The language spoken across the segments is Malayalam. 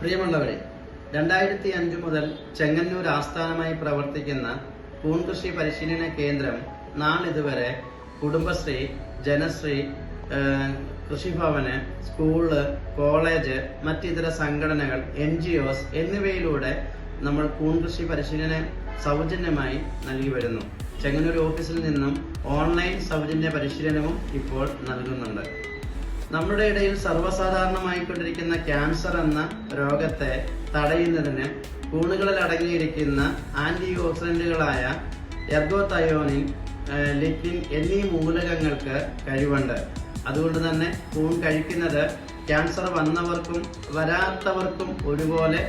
പ്രിയമുള്ളവരെ രണ്ടായിരത്തി അഞ്ചു മുതൽ ചെങ്ങന്നൂർ ആസ്ഥാനമായി പ്രവർത്തിക്കുന്ന പൂൺകൃഷി പരിശീലന കേന്ദ്രം നാളിതുവരെ കുടുംബശ്രീ ജനശ്രീ കൃഷിഭവന് സ്കൂൾ കോളേജ് മറ്റിതര സംഘടനകൾ എൻ ജി ഒസ് എന്നിവയിലൂടെ നമ്മൾ പൂൺകൃഷി പരിശീലനം സൗജന്യമായി നൽകി വരുന്നു. ചെങ്ങന്നൂർ ഓഫീസിൽ നിന്നും ഓൺലൈൻ സൗജന്യ പരിശീലനവും ഇപ്പോൾ നൽകുന്നുണ്ട്. നമ്മുടെ ഇടയിൽ സർവസാധാരണമായിക്കൊണ്ടിരിക്കുന്ന ക്യാൻസർ എന്ന രോഗത്തെ തടയുന്നതിന് കൂണുകളിൽ അടങ്ങിയിരിക്കുന്ന ആന്റി ഓക്സിഡന്റുകളായ എർഗോതയോണിൻ ലിറ്റിൻ എന്നീ മൂലകങ്ങൾക്ക് കഴിവുണ്ട്. അതുകൊണ്ട് തന്നെ കൂൺ കഴിക്കുന്നത് ക്യാൻസർ വന്നവർക്കും വരാത്തവർക്കും ഒരുപോലെ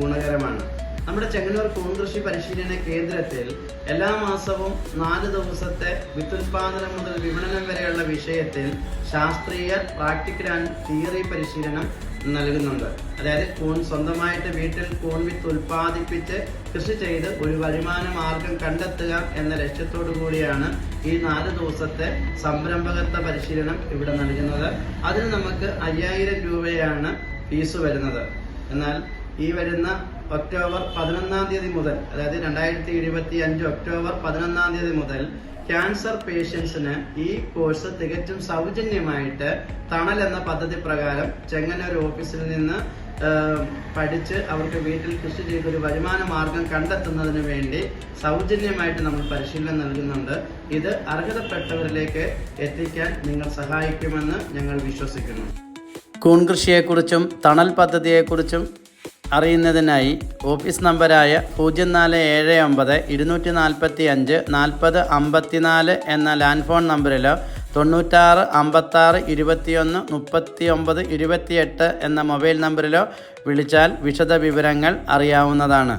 ഗുണകരമാണ്. നമ്മുടെ ചെങ്ങന്നൂർ കൂൺകൃഷി പരിശീലന കേന്ദ്രത്തിൽ എല്ലാ മാസവും നാല് ദിവസത്തെ വിത്തുൽപാദനം മുതൽ വിപണനം വരെയുള്ള വിഷയത്തിൽ ശാസ്ത്രീയ പ്രാക്ടിക്കൽ ആൻഡ് തിയറി പരിശീലനം നൽകുന്നുണ്ട്. അതായത് കൂൺ സ്വന്തമായിട്ട് വീട്ടിൽ കൂൺ വിത്ത് ഉൽപ്പാദിപ്പിച്ച് കൃഷി ചെയ്ത് ഒരു വരുമാന മാർഗം കണ്ടെത്തുക എന്ന ലക്ഷ്യത്തോടു കൂടിയാണ് ഈ നാല് ദിവസത്തെ സംരംഭകത്വ പരിശീലനം ഇവിടെ നൽകുന്നത്. അതിന് നമുക്ക് അയ്യായിരം രൂപയാണ് ഫീസ് വരുന്നത്. എന്നാൽ ഈ വരുന്ന ഒക്ടോബർ പതിനൊന്നാം തീയതി മുതൽ അതായത് രണ്ടായിരത്തി ഇരുപത്തി അഞ്ച് ഒക്ടോബർ പതിനൊന്നാം തീയതി മുതൽ ക്യാൻസർ പേഷ്യൻസിന് ഈ കോഴ്സ് തികച്ചും സൗജന്യമായിട്ട് തണൽ എന്ന പദ്ധതി പ്രകാരം ചെങ്ങന്നൂർ ഓഫീസിൽ നിന്ന് പഠിച്ച് അവർക്ക് വീട്ടിൽ കൃഷി ചെയ്ത് ഒരു വരുമാന മാർഗം കണ്ടെത്തുന്നതിന് വേണ്ടി സൗജന്യമായിട്ട് നമ്മൾ പരിശീലനം നൽകുന്നുണ്ട്. ഇത് അർഹതപ്പെട്ടവരിലേക്ക് എത്തിക്കാൻ നിങ്ങൾ സഹായിക്കുമെന്ന് ഞങ്ങൾ വിശ്വസിക്കുന്നു. കൂൺകൃഷിയെക്കുറിച്ചും തണൽ പദ്ധതിയെക്കുറിച്ചും അറിയുന്നതിനായി ഓഫീസ് നമ്പരായ പൂജ്യം നാല് ഏഴ് ഒമ്പത് ഇരുന്നൂറ്റി നാൽപ്പത്തി അഞ്ച് നാൽപ്പത് അമ്പത്തിനാല് എന്ന ലാൻഡ് ഫോൺ നമ്പറിലോ തൊണ്ണൂറ്റാറ് അമ്പത്താറ് ഇരുപത്തിയൊന്ന് മുപ്പത്തി ഒമ്പത് ഇരുപത്തിയെട്ട് എന്ന മൊബൈൽ നമ്പറിലോ വിളിച്ചാൽ വിശദ വിവരങ്ങൾ അറിയാവുന്നതാണ്.